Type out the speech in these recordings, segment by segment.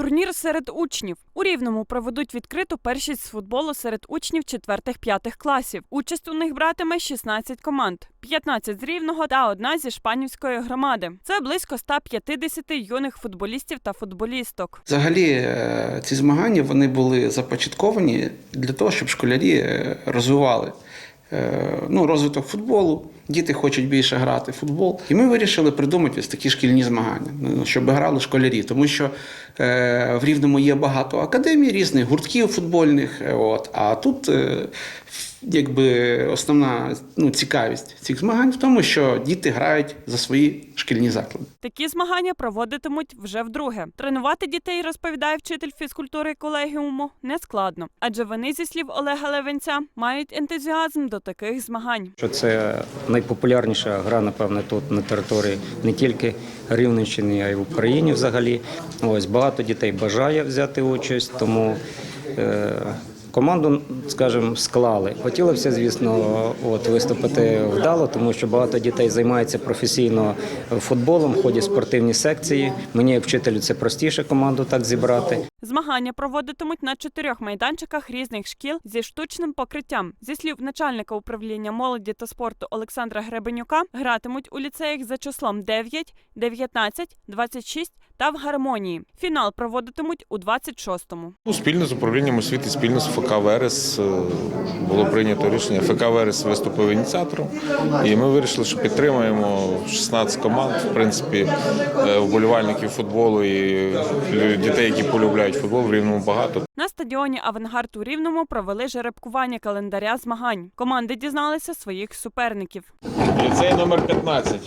Турнір серед учнів у Рівному проведуть відкриту першість з футболу серед учнів 4-5 класів. Участь у них братиме 16 команд, 15 з Рівного та одна зі Шпанівської громади. Це близько 150 юних футболістів та футболісток. Взагалі, е, ці змагання вони були започатковані для того, щоб школярі е, розвивали ну, розвиток футболу. Діти хочуть більше грати в футбол. І ми вирішили придумати ось такі шкільні змагання, ну, щоб грали школярі. Тому що е, в Рівному є багато академій, різних гуртків футбольних. е, От, а тут е, якби основна ну, цікавість цих змагань в тому, що діти грають за свої шкільні заклади. Такі змагання проводитимуть вже вдруге. Тренувати дітей, розповідає вчитель фізкультури колегіуму, не складно, адже вони, зі слів Олега Левенця, мають ентузіазм до таких змагань. Що це найпопулярніша гра, напевне, тут на території не тільки Рівненщини, а й в Україні взагалі. Ось багато дітей бажає взяти участь, тому е, команду, скажімо, склали. Хотілося, звісно, от виступити вдало, тому що багато дітей займаються професійно футболом, ходять спортивні секції. Мені, як вчителю, це простіше команду так зібрати. Змагання проводитимуть на чотирьох майданчиках різних шкіл зі штучним покриттям. Зі слів начальника управління молоді та спорту Олександра Гребенюка, гратимуть у ліцеях за числом 9, 19, 26 та в гармонії. Фінал проводитимуть у 26-му. Ну, Спільно з управлінням освіти, спільно з ФК Верес е, було прийнято рішення. ФК Верес виступив ініціатором, і ми вирішили, що підтримаємо 16 команд, в принципі, е, вболівальників футболу і дітей, які полюбляють футбол, в рівному багато. На стадіоні Авангард у Рівному провели жеребкування календаря змагань. Команди дізналися своїх суперників. Ліцей номер 15.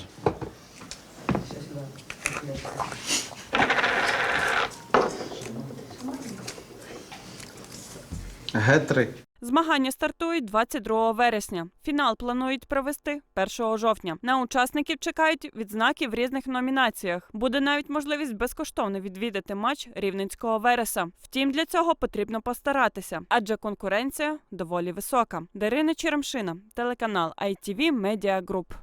Г3. Змагання стартують 22 вересня. Фінал планують провести 1 жовтня. На учасників чекають відзнаки в різних номінаціях. Буде навіть можливість безкоштовно відвідати матч рівненського вереса. Втім, для цього потрібно постаратися, адже конкуренція доволі висока. Дарина Черемшина, телеканал ITV Media Group.